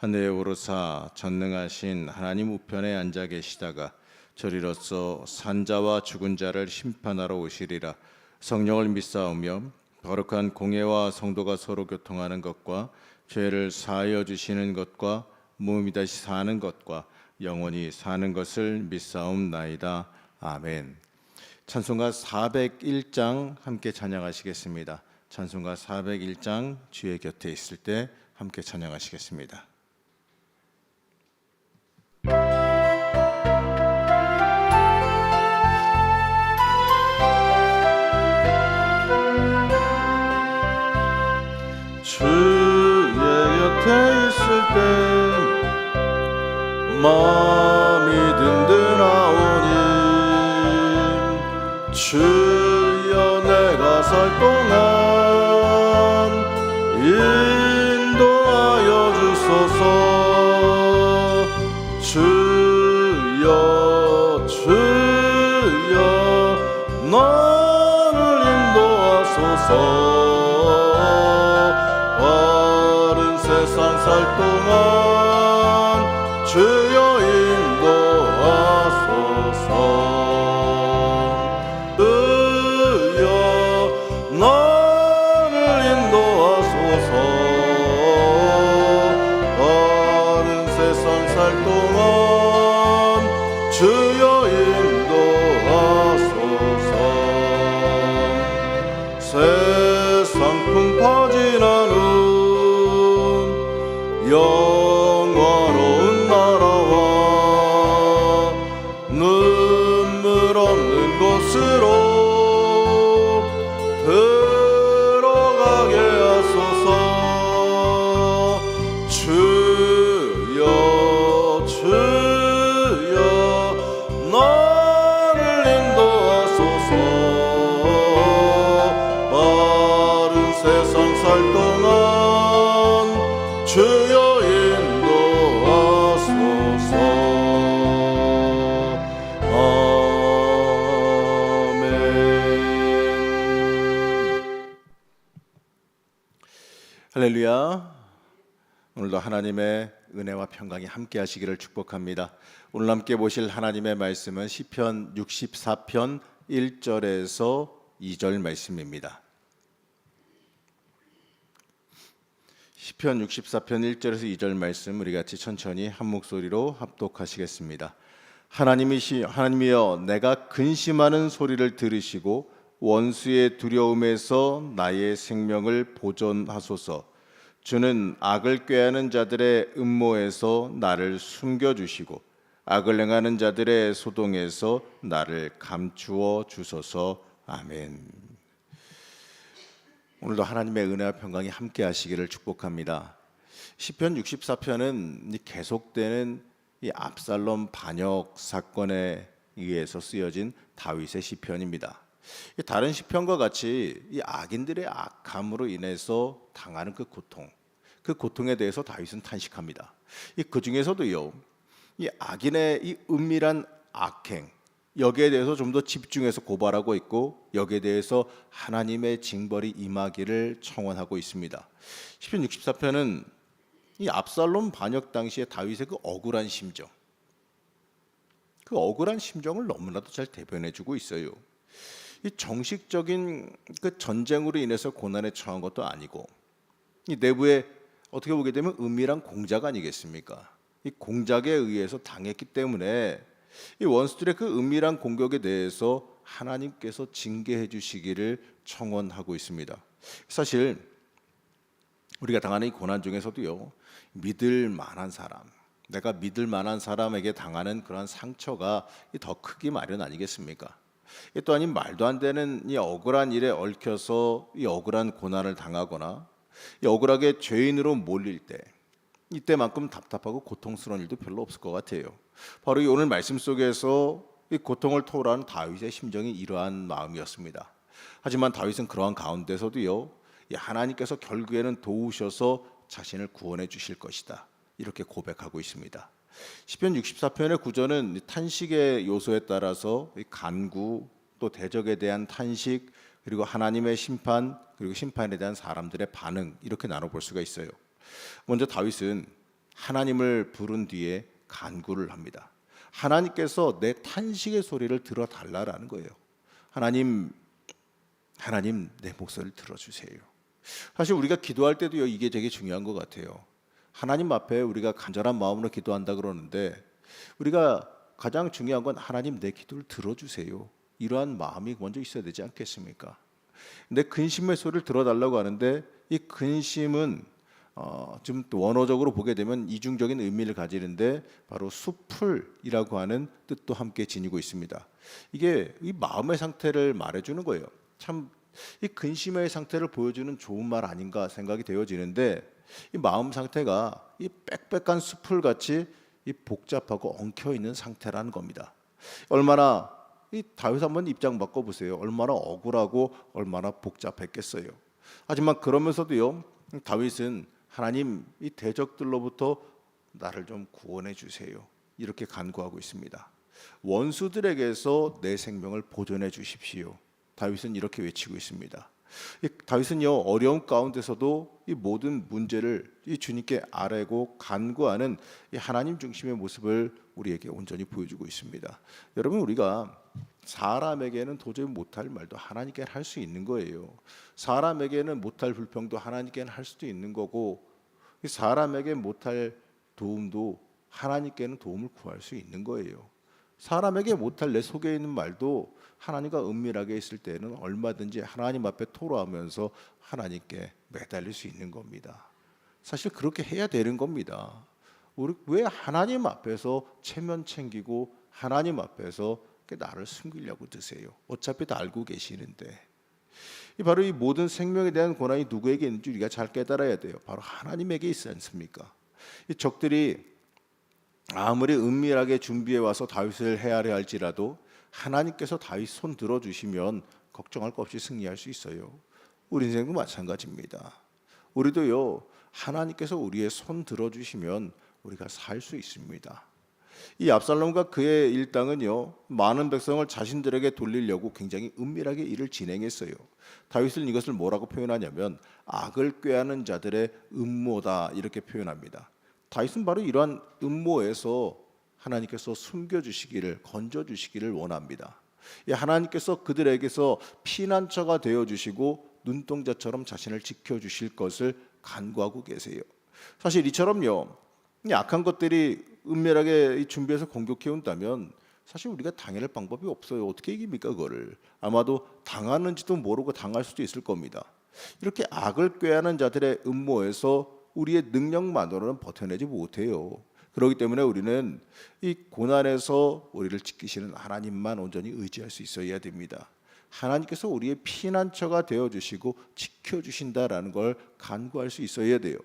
하늘에 오르사 전능하신 하나님 우편에 앉아 계시다가 저리로서 산자와 죽은 자를 심판하러 오시리라 성령을 믿사오며 거룩한 공예와 성도가 서로 교통하는 것과 죄를 사하여 주시는 것과 몸이 다시 사는 것과 영원히 사는 것을 믿사옵나이다 아멘. 찬송가 401장 함께 찬양하시겠습니다. 찬송가 401장 주의 곁에 있을 때 함께 찬양하시겠습니다. 때 마음이 든든하오니 주여 내가 살 동안 인도하여 주소서. 주여 주여 나를 인도하소서 세상 할렐루야 오늘도 하나님의 은혜와 평강이 함께 하시기를 축복합니다 오늘 함께 보실 하나님의 말씀은 시편 64편 1절에서 2절 말씀입니다 시편 64편 1절에서 2절 말씀 우리 같이 천천히 한 목소리로 합독하시겠습니다. 하나님이시 하나님이여 내가 근심하는 소리를 들으시고 원수의 두려움에서 나의 생명을 보존하소서. 주는 악을 꾀하는 자들의 음모에서 나를 숨겨 주시고 악을 행하는 자들의 소동에서 나를 감추어 주소서. 아멘. 오늘도 하나님의 은혜와 평강이 함께 하시기를 축복합니다. 시편 64편은 계속되는 이 압살롬 반역 사건에 의해서 쓰여진 다윗의 시편입니다. 이 다른 시편과 같이 이 악인들의 악함으로 인해서 당하는 그 고통, 그 고통에 대해서 다윗은 탄식합니다. 이그 중에서도요, 이 악인의 이 은밀한 악행, 여기에 대해서 좀 더 집중해서 고발하고 있고 여기에 대해서 하나님의 징벌이 임하기를 청원하고 있습니다. 시편 64편은 이 압살롬 반역 당시에 다윗의 그 억울한 심정, 그 억울한 심정을 너무나도 잘 대변해주고 있어요. 이 정식적인 그 전쟁으로 인해서 고난에 처한 것도 아니고 이 내부에 어떻게 보게 되면 은밀한 공작 아니겠습니까? 이 공작에 의해서 당했기 때문에 이 원수들의 그 은밀한 공격에 대해서 하나님께서 징계해 주시기를 청원하고 있습니다. 사실 우리가 당하는 이 고난 중에서도요 믿을 만한 사람, 내가 믿을 만한 사람에게 당하는 그런 상처가 더 크기 마련 아니겠습니까? 또 아닌 말도 안 되는 이 억울한 일에 얽혀서 이 억울한 고난을 당하거나 이 억울하게 죄인으로 몰릴 때 이때만큼 답답하고 고통스러운 일도 별로 없을 것 같아요. 바로 이 오늘 말씀 속에서 이 고통을 토로하는 다윗의 심정이 이러한 마음이었습니다. 하지만 다윗은 그러한 가운데서도요, 이 하나님께서 결국에는 도우셔서 자신을 구원해 주실 것이다. 이렇게 고백하고 있습니다. 시편 64편의 구절은 탄식의 요소에 따라서 이 간구 또 대적에 대한 탄식 그리고 하나님의 심판 그리고 심판에 대한 사람들의 반응 이렇게 나눠볼 수가 있어요. 먼저 다윗은 하나님을 부른 뒤에 간구를 합니다. 하나님께서 내 탄식의 소리를 들어 달라라는 거예요. 하나님, 하나님 내 목소리를 들어 주세요. 사실 우리가 기도할 때도요 이게 되게 중요한 것 같아요. 하나님 앞에 우리가 간절한 마음으로 기도한다 그러는데 우리가 가장 중요한 건 하나님 내 기도를 들어주세요. 이러한 마음이 먼저 있어야 되지 않겠습니까? 근데 근심의 소리를 들어달라고 하는데 이 근심은 어, 좀 원어적으로 보게 되면 이중적인 의미를 가지는데 바로 수풀이라고 하는 뜻도 함께 지니고 있습니다. 이게 이 마음의 상태를 말해주는 거예요. 참 이 근심의 상태를 보여주는 좋은 말 아닌가 생각이 되어지는데 이 마음 상태가 이 빽빽한 수풀 같이 이 복잡하고 엉켜 있는 상태라는 겁니다. 얼마나 이 다윗 한번 입장 바꿔 보세요. 얼마나 억울하고 얼마나 복잡했겠어요. 하지만 그러면서도요. 다윗은 하나님 이 대적들로부터 나를 좀 구원해 주세요. 이렇게 간구하고 있습니다. 원수들에게서 내 생명을 보존해 주십시오. 다윗은 이렇게 외치고 있습니다. 이 다윗은요 어려움 가운데서도 이 모든 문제를 이 주님께 아뢰고 간구하는 이 하나님 중심의 모습을 우리에게 온전히 보여주고 있습니다. 여러분 우리가 사람에게는 도저히 못할 말도 하나님께 할수 있는 거예요. 사람에게는 못할 불평도 하나님께는 할 수도 있는 거고 이 사람에게 못할 도움도 하나님께는 도움을 구할 수 있는 거예요. 사람에게 못할 내 속에 있는 말도 하나님과 은밀하게 있을 때는 얼마든지 하나님 앞에 토로하면서 하나님께 매달릴 수 있는 겁니다. 사실 그렇게 해야 되는 겁니다. 우리 왜 하나님 앞에서 체면 챙기고 하나님 앞에서 나를 숨기려고 드세요? 어차피 다 알고 계시는데. 이 바로 이 모든 생명에 대한 권한이 누구에게 있는지 우리가 잘 깨달아야 돼요. 바로 하나님에게 있지 않습니까? 이 적들이 아무리 은밀하게 준비해 와서 다윗을 헤아려 할지라도 하나님께서 다윗 손 들어 주시면 걱정할 것 없이 승리할 수 있어요. 우리 인생도 마찬가지입니다. 우리도요 하나님께서 우리의 손 들어 주시면 우리가 살 수 있습니다. 이 압살롬과 그의 일당은요 많은 백성을 자신들에게 돌리려고 굉장히 은밀하게 일을 진행했어요. 다윗은 이것을 뭐라고 표현하냐면 악을 꾀하는 자들의 음모다 이렇게 표현합니다. 다윗은 바로 이러한 음모에서 하나님께서 숨겨 주시기를 건져 주시기를 원합니다. 하나님께서 그들에게서 피난처가 되어 주시고 눈동자처럼 자신을 지켜 주실 것을 간구하고 계세요. 사실 이처럼요. 약한 것들이 은밀하게 준비해서 공격해 온다면 사실 우리가 당할 방법이 없어요. 어떻게 이깁니까 그거를? 아마도 당하는지도 모르고 당할 수도 있을 겁니다. 이렇게 악을 꾀하는 자들의 음모에서 우리의 능력만으로는 버텨내지 못해요. 그렇기 때문에 우리는 이 고난에서 우리를 지키시는 하나님만 온전히 의지할 수 있어야 됩니다. 하나님께서 우리의 피난처가 되어 주시고 지켜 주신다라는 걸 간구할 수 있어야 돼요.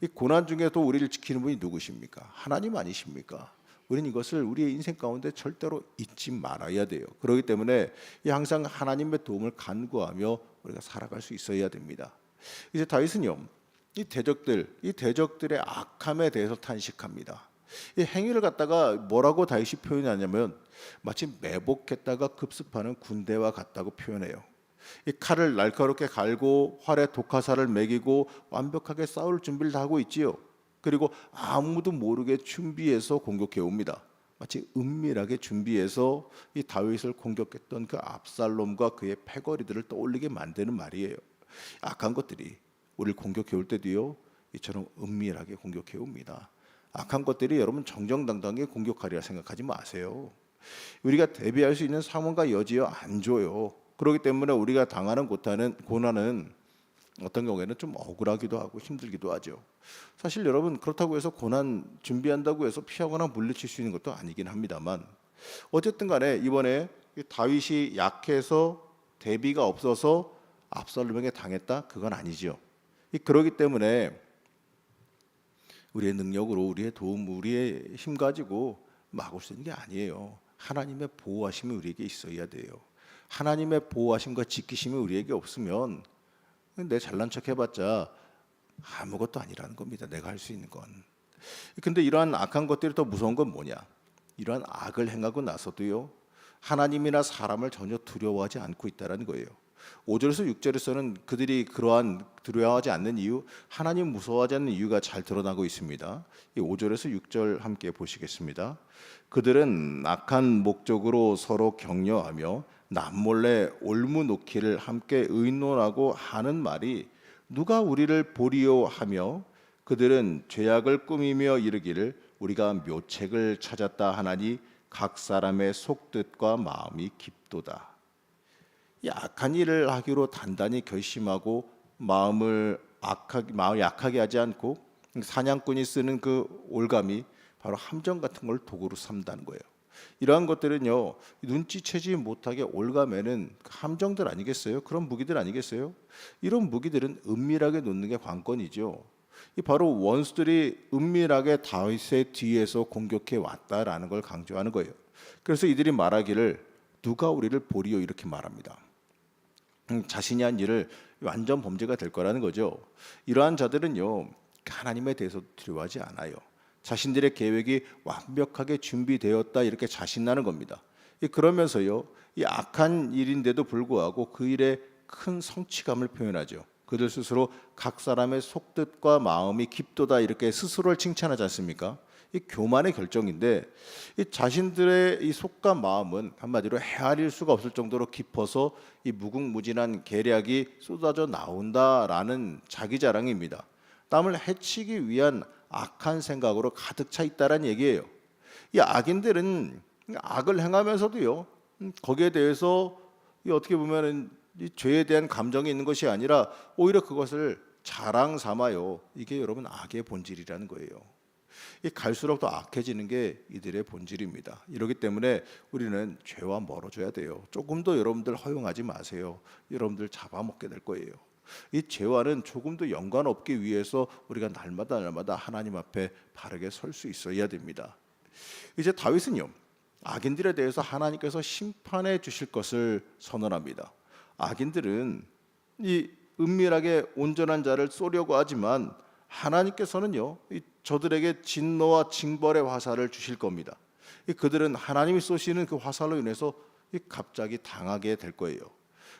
이 고난 중에도 우리를 지키는 분이 누구십니까? 하나님 아니십니까? 우리는 이것을 우리의 인생 가운데 절대로 잊지 말아야 돼요. 그렇기 때문에 항상 하나님의 도움을 간구하며 우리가 살아갈 수 있어야 됩니다. 이제 다윗은요, 이 대적들, 이 대적들의 악함에 대해서 탄식합니다. 이 행위를 갖다가 뭐라고 다윗이 표현하냐면 마치 매복했다가 급습하는 군대와 같다고 표현해요. 이 칼을 날카롭게 갈고 활에 독화살을 매기고 완벽하게 싸울 준비를 다 하고 있지요. 그리고 아무도 모르게 준비해서 공격해 옵니다. 마치 은밀하게 준비해서 이 다윗을 공격했던 그 압살롬과 그의 패거리들을 떠올리게 만드는 말이에요. 악한 것들이 우리를 공격해 올 때도요. 이처럼 은밀하게 공격해 옵니다. 악한 것들이 여러분 정정당당하게 공격하리라 생각하지 마세요. 우리가 대비할 수 있는 상황과 여지여 안 줘요. 그렇기 때문에 우리가 당하는 고난은, 고난은 어떤 경우에는 좀 억울하기도 하고 힘들기도 하죠. 사실 여러분 그렇다고 해서 고난 준비한다고 해서 피하거나 물리칠 수 있는 것도 아니긴 합니다만 어쨌든 간에 이번에 다윗이 약해서 대비가 없어서 압살롬에게 당했다 그건 아니죠. 그러기 때문에 우리의 능력으로 우리의 도움, 우리의 힘 가지고 막을 수 있는 게 아니에요. 하나님의 보호하심이 우리에게 있어야 돼요. 하나님의 보호하심과 지키심이 우리에게 없으면 내 잘난 척 해봤자 아무것도 아니라는 겁니다. 내가 할 수 있는 건. 근데 이러한 악한 것들이 더 무서운 건 뭐냐? 이러한 악을 행하고 나서도요. 하나님이나 사람을 전혀 두려워하지 않고 있다라는 거예요. 5절에서 6절에서는 그들이 그러한 두려워하지 않는 이유, 하나님 무서워하지 않는 이유가 잘 드러나고 있습니다. 이 5절에서 6절 함께 보시겠습니다. 그들은 악한 목적으로 서로 격려하며 남몰래 올무 놓기를 함께 의논하고 하는 말이 누가 우리를 보리요 하며 그들은 죄악을 꾸미며 이르기를 우리가 묘책을 찾았다 하나니 각 사람의 속뜻과 마음이 깊도다. 이 악한 일을 하기로 단단히 결심하고 마음을 악하게 마음 약하게 하지 않고 사냥꾼이 쓰는 그 올감이 바로 함정 같은 걸 도구로 삼다는 거예요. 이러한 것들은요 눈치채지 못하게 올가매는 함정들 아니겠어요? 그런 무기들 아니겠어요? 이런 무기들은 은밀하게 놓는 게 관건이죠. 이 바로 원수들이 은밀하게 다윗의 뒤에서 공격해 왔다라는 걸 강조하는 거예요. 그래서 이들이 말하기를 누가 우리를 보리요 이렇게 말합니다. 음, 자신이 한 일을 완전 범죄가 될 거라는 거죠. 이러한 자들은요 하나님에 대해서 두려워하지 않아요. 자신들의 계획이 완벽하게 준비되었다 이렇게 자신나는 겁니다. 이 그러면서요 이 악한 일인데도 불구하고 그 일에 큰 성취감을 표현하죠. 그들 스스로 각 사람의 속뜻과 마음이 깊도다 이렇게 스스로를 칭찬하지 않습니까? 이 교만의 결정인데 이 자신들의 이 속과 마음은 한마디로 헤아릴 수가 없을 정도로 깊어서 이 무궁무진한 계략이 쏟아져 나온다라는 자기 자랑입니다. 남을 해치기 위한 악한 생각으로 가득 차 있다라는 얘기예요. 이 악인들은 악을 행하면서도요 음, 거기에 대해서 이 어떻게 보면은 이 죄에 대한 감정이 있는 것이 아니라 오히려 그것을 자랑 삼아요. 이게 여러분 악의 본질이라는 거예요. 이 갈수록 더 악해지는 게 이들의 본질입니다. 이러기 때문에 우리는 죄와 멀어져야 돼요. 조금 더 여러분들 허용하지 마세요. 여러분들 잡아먹게 될 거예요. 이 죄와는 조금도 연관 없기 위해서 우리가 날마다 날마다 하나님 앞에 바르게 설 수 있어야 됩니다. 이제 다윗은요 악인들에 대해서 하나님께서 심판해 주실 것을 선언합니다. 악인들은 이 은밀하게 온전한 자를 쏘려고 하지만 하나님께서는요 이 저들에게 진노와 징벌의 화살을 주실 겁니다. 이 그들은 하나님이 쏘시는 그 화살로 인해서 이 갑자기 당하게 될 거예요.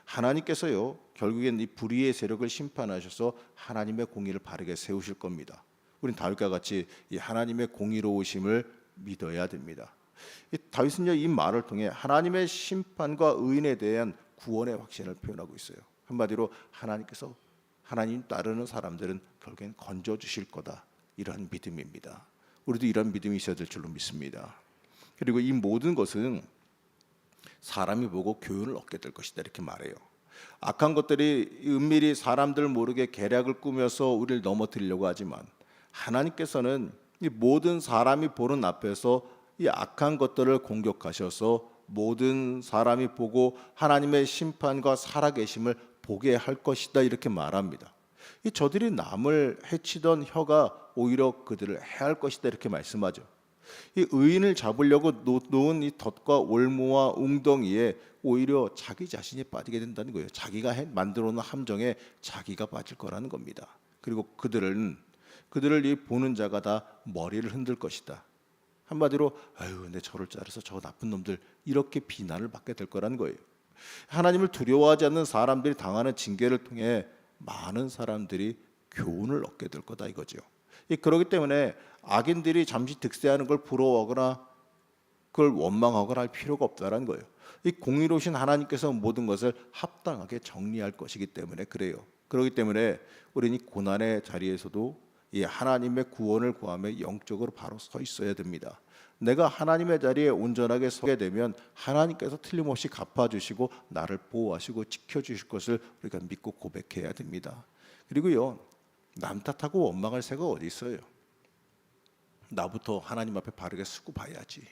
하나님께서요 결국엔 이 불의의 세력을 심판하셔서 하나님의 공의를 바르게 세우실 겁니다. 우린 다윗과 같이 이 하나님의 공의로우심을 믿어야 됩니다. 이 다윗은요 이 말을 통해 하나님의 심판과 의인에 대한 구원의 확신을 표현하고 있어요. 한마디로 하나님께서 하나님 따르는 사람들은 결국엔 건져 주실 거다 이러한 믿음입니다. 우리도 이런 믿음이 있어야 될 줄로 믿습니다. 그리고 이 모든 것은 사람이 보고 교훈을 얻게 될 것이다 이렇게 말해요. 악한 것들이 은밀히 사람들 모르게 계략을 꾸며서 우리를 넘어뜨리려고 하지만 하나님께서는 이 모든 사람이 보는 앞에서 이 악한 것들을 공격하셔서 모든 사람이 보고 하나님의 심판과 살아계심을 보게 할 것이다 이렇게 말합니다. 이 저들이 남을 해치던 혀가 오히려 그들을 해할 것이다 이렇게 말씀하죠. 이 의인을 잡으려고 놓은 이 덫과 올무와 웅덩이에 오히려 자기 자신이 빠지게 된다는 거예요. 자기가 해, 만들어 놓은 함정에 자기가 빠질 거라는 겁니다. 그리고 그들은 그들을 이 보는 자가 다 머리를 흔들 것이다. 한마디로 아유, 내 저를 자르서 저 나쁜 놈들 이렇게 비난을 받게 될 거라는 거예요. 하나님을 두려워하지 않는 사람들이 당하는 징계를 통해 많은 사람들이 교훈을 얻게 될 거다 이거죠. 그렇기 때문에 악인들이 잠시 득세하는 걸 부러워하거나 그걸 원망하거나 할 필요가 없다는 거예요. 이 공의로우신 하나님께서 모든 것을 합당하게 정리할 것이기 때문에 그래요. 그렇기 때문에 우리는 이 고난의 자리에서도 이 하나님의 구원을 구하며 영적으로 바로 서 있어야 됩니다. 내가 하나님의 자리에 온전하게 서게 되면 하나님께서 틀림없이 갚아주시고 나를 보호하시고 지켜주실 것을 우리가 믿고 고백해야 됩니다. 그리고요 남 탓하고 원망할 새가 어디 있어요? 나부터 하나님 앞에 바르게 쓰고 봐야지.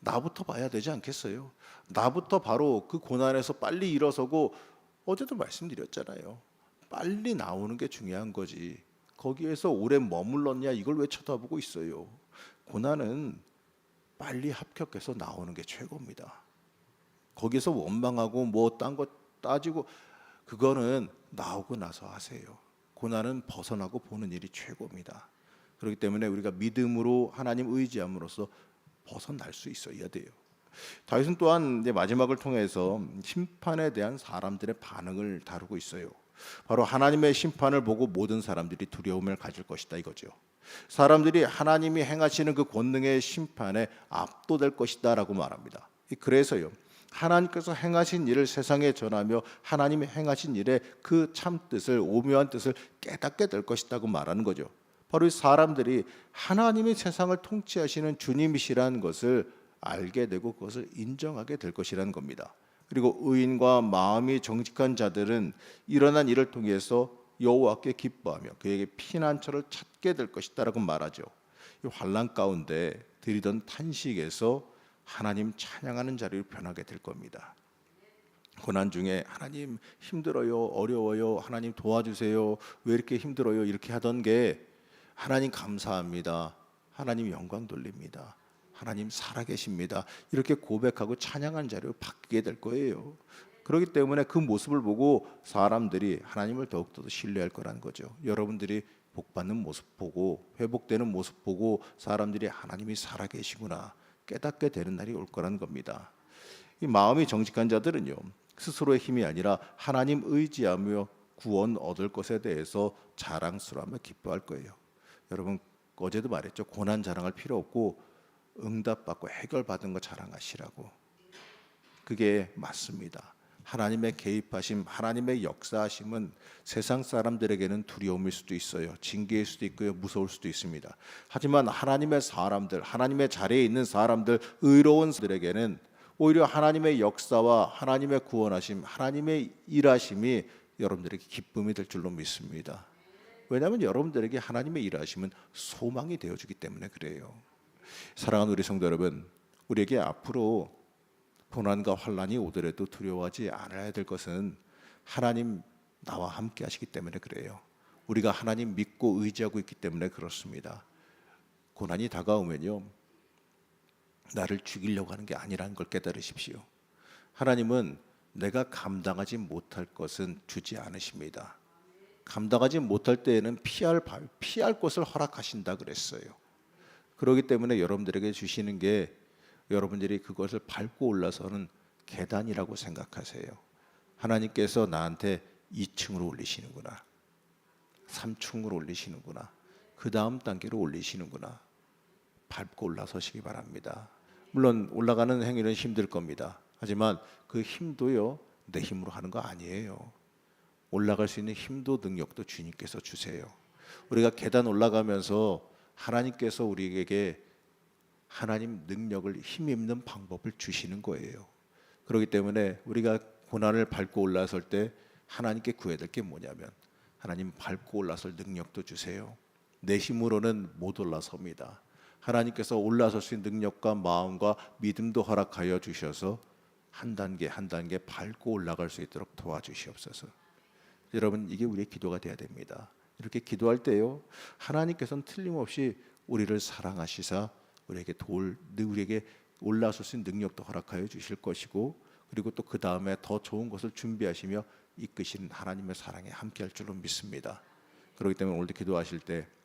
나부터 봐야 되지 않겠어요? 나부터 바로 그 고난에서 빨리 일어서고 어제도 말씀드렸잖아요. 빨리 나오는 게 중요한 거지. 거기에서 오래 머물렀냐 이걸 왜 쳐다보고 있어요. 고난은 빨리 합격해서 나오는 게 최고입니다. 거기서 원망하고 뭐 딴 거 따지고 그거는 나오고 나서 하세요. 고난은 벗어나고 보는 일이 최고입니다. 그렇기 때문에 우리가 믿음으로 하나님 의지함으로써 벗어날 수 있어야 돼요. 다윗은 또한 이제 마지막을 통해서 심판에 대한 사람들의 반응을 다루고 있어요. 바로 하나님의 심판을 보고 모든 사람들이 두려움을 가질 것이다 이거죠. 사람들이 하나님이 행하시는 그 권능의 심판에 압도될 것이다라고 말합니다. 그래서요. 하나님께서 행하신 일을 세상에 전하며 하나님이 행하신 일의 그 참 뜻을 오묘한 뜻을 깨닫게 될 것이다고 말하는 거죠. 바로 이 사람들이 하나님이 세상을 통치하시는 주님이시라는 것을 알게 되고 그것을 인정하게 될 것이라는 겁니다. 그리고 의인과 마음이 정직한 자들은 일어난 일을 통해서 여호와께 기뻐하며 그에게 피난처를 찾게 될 것이다라고 말하죠. 이 환란 가운데 드리던 탄식에서 하나님 찬양하는 자리로 변하게 될 겁니다. 고난 중에 하나님 힘들어요, 어려워요, 하나님 도와주세요, 왜 이렇게 힘들어요 이렇게 하던 게 하나님 감사합니다, 하나님 영광 돌립니다, 하나님 살아계십니다 이렇게 고백하고 찬양하는 자리로 바뀌게 될 거예요. 그렇기 때문에 그 모습을 보고 사람들이 하나님을 더욱더 신뢰할 거라는 거죠. 여러분들이 복 받는 모습 보고 회복되는 모습 보고 사람들이 하나님이 살아계시구나 깨닫게 되는 날이 올 거라는 겁니다. 이 마음이 정직한 자들은요 스스로의 힘이 아니라 하나님 의지하며 구원 얻을 것에 대해서 자랑스러워하며 기뻐할 거예요. 여러분 어제도 말했죠 고난 자랑할 필요 없고 응답받고 해결받은 거 자랑하시라고. 그게 맞습니다. 하나님의 개입하심, 하나님의 역사하심은 세상 사람들에게는 두려움일 수도 있어요. 징계일 수도 있고요. 무서울 수도 있습니다. 하지만 하나님의 사람들, 하나님의 자리에 있는 사람들, 의로운 사람들에게는 오히려 하나님의 역사와 하나님의 구원하심, 하나님의 일하심이 여러분들에게 기쁨이 될 줄로 믿습니다. 왜냐하면 여러분들에게 하나님의 일하심은 소망이 되어주기 때문에 그래요. 사랑하는 우리 성도 여러분, 우리에게 앞으로 고난과 환란이 오더라도 두려워하지 않아야 될 것은 하나님 나와 함께 하시기 때문에 그래요. 우리가 하나님 믿고 의지하고 있기 때문에 그렇습니다. 고난이 다가오면요. 나를 죽이려고 하는 게 아니라는 걸 깨달으십시오. 하나님은 내가 감당하지 못할 것은 주지 않으십니다. 감당하지 못할 때에는 피할 피할 것을 허락하신다 그랬어요. 그렇기 때문에 여러분들에게 주시는 게 여러분들이 그것을 밟고 올라서는 계단이라고 생각하세요. 하나님께서 나한테 2층으로 올리시는구나. 3층으로 올리시는구나. 그 다음 단계로 올리시는구나. 밟고 올라서시기 바랍니다. 물론 올라가는 행위는 힘들 겁니다. 하지만 그 힘도요, 내 힘으로 하는 거 아니에요. 올라갈 수 있는 힘도 능력도 주님께서 주세요. 우리가 계단 올라가면서 하나님께서 우리에게 하나님 능력을 힘입는 방법을 주시는 거예요. 그렇기 때문에 우리가 고난을 밟고 올라설 때 하나님께 구해야 될 게 뭐냐면 하나님 밟고 올라설 능력도 주세요. 내 힘으로는 못 올라섭니다. 하나님께서 올라설 수 있는 능력과 마음과 믿음도 허락하여 주셔서 한 단계 한 단계 밟고 올라갈 수 있도록 도와주시옵소서. 여러분 이게 우리의 기도가 돼야 됩니다. 이렇게 기도할 때요 하나님께서는 틀림없이 우리를 사랑하시사 우리에게 돌 우리에게 올라설 수 있는 능력도 허락하여 주실 것이고 그리고 또 그 다음에 더 좋은 것을 준비하시며 이끄시는 하나님의 사랑에 함께할 줄로 믿습니다. 그렇기 때문에 오늘도 기도하실 때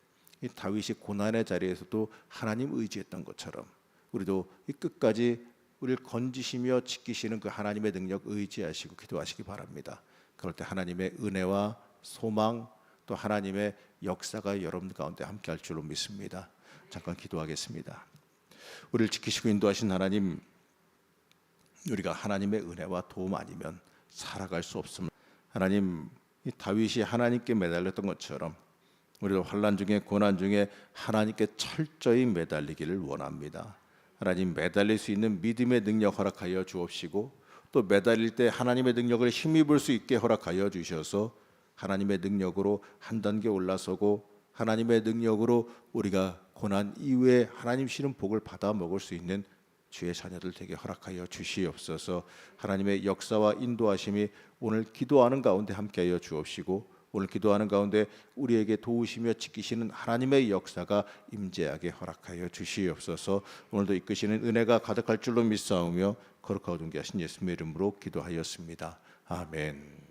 이 다윗이 고난의 자리에서도 하나님 의지했던 것처럼 우리도 이 끝까지 우리를 건지시며 지키시는 그 하나님의 능력 의지하시고 기도하시기 바랍니다. 그럴 때 하나님의 은혜와 소망 또 하나님의 역사가 여러분 가운데 함께할 줄로 믿습니다. 잠깐 기도하겠습니다. 우리를 지키시고 인도하신 하나님, 우리가 하나님의 은혜와 도움 아니면 살아갈 수 없습니다. 하나님, 이 다윗이 하나님께 매달렸던 것처럼 우리도 환란 중에 고난 중에 하나님께 철저히 매달리기를 원합니다. 하나님 매달릴 수 있는 믿음의 능력 허락하여 주옵시고 또 매달릴 때 하나님의 능력을 힘입을 수 있게 허락하여 주셔서 하나님의 능력으로 한 단계 올라서고 하나님의 능력으로 우리가 고난 이후에 하나님 시는 복을 받아 먹을 수 있는 주의 자녀들 되게 허락하여 주시옵소서. 하나님의 역사와 인도하심이 오늘 기도하는 가운데 함께하여 주옵시고 오늘 기도하는 가운데 우리에게 도우시며 지키시는 하나님의 역사가 임재하게 허락하여 주시옵소서. 오늘도 이끄시는 은혜가 가득할 줄로 믿사오며 거룩하고 존귀하신 예수님의 이름으로 기도하였습니다. 아멘.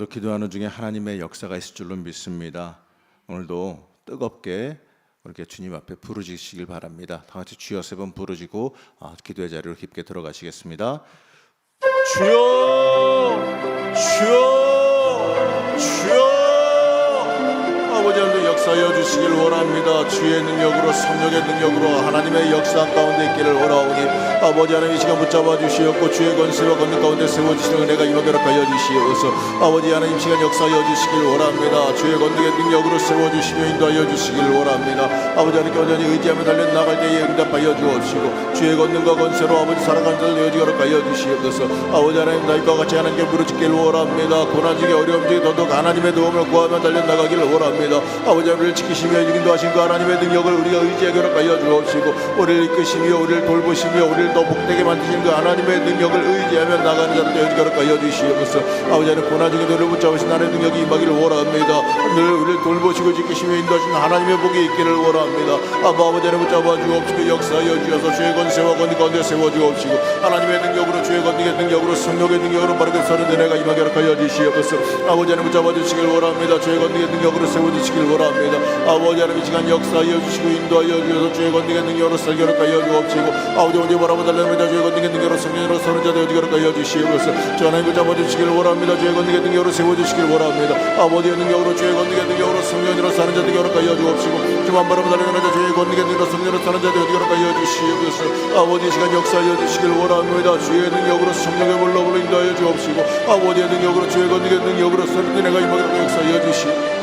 오늘도 기도하는 중에 하나님의 역사가 있을 줄로 믿습니다. 오늘도 뜨겁게 이렇게 주님 앞에 부르짖으시길 바랍니다. 다 같이 주여 세 번 부르짖고 아, 기도의 자리로 깊게 들어가시겠습니다. 주여, 주여, 주여. 아버지 하나님 역사하여 주시길 원합니다. 주의 능력으로 성령의 능력으로 하나님의 역사 가운데 있기를 원하오니 아버지 하나님 이 시간 붙잡아 주시옵고 주의 권세와 권능 가운데 세워주시는 은혜가 임하게 하여 주시옵소서 아버지 하나님 이 시간 역사하여 주시길 원합니다. 주의 권능의 능력으로 세워주시며 인도하여 주시길 원합니다. 아버지 하나님께 온전히 의지하며 달려 나갈 때에 응답하여 주옵시고 주의 권능과 권세로 아버지 살아가는 자를 내어지게 하여 주시옵소서 아버지 하나님 나이과 같이 하나님께 부르짖길 원합니다. 고난 중에 어려움 중에 더더욱 하나님의 도움을 구하며 달려 나가기를 원합니다. 아버지 하나님을 지키시며 인도하신 그 하나님의 능력을 우리가 의지하게 하여 주옵시고 우리를 이끄시며 우리를 돌보시며 우리를 더 복되게 만드신 그 하나님의 능력을 의지하며 나가는 자를 되어지게 하여 주시옵소서 아버지 하나님 고난 중에 너를 붙잡으신 하나님의 능력이 임하기를 원합니다. 늘 우리를 돌보시고 지키시며 인도하신 하나님의 복이 있기를 원합니다. 아바 아버지 하나님 붙잡아 주옵시고 역사하여 주셔서 주의 권세와 권위 가운데 세워 주옵시고 하나님의 능력으로 주의 권능의 능력으로 성령의 능력으로 바르게 서는 은혜가 임하게 하여 주시옵소서 아버지 하나님 붙잡아 주시길 원합니다. 주의 권능의 능력으로 세워 주시 길 원합니다. 아버지 하나님 이 시간 역사하여 주시고 인도하여 주셔서 주의 권능의 능력으로 살게 하여 주옵시고 아버지 오늘 바라보 달랍니다. 주의 권능의 능력으로 성령으로 서는 자들 어디게 하여 주시옵소서 주 하나님 붙잡아 주시길 원합니다. 주의 권능의 능력으로 세워 주시길 원합니다. 아버지의 능력으로 주의 권능의 능력으로 성령으로 사는 자들 하여 주옵시고 주만 바라보 달랍니다. 주의 권능의 능력으로 성령으로 사는 자들 어디게 하여 주시옵소서 아버지 이 시간 역사하여 주시길 원합니다. 주의 능력으로 성령의 물로 인도하여 주옵시고 아버지의 능력으로 주의 권능의 능력으로 서는 은혜가 임하게 역사하여 주시옵소서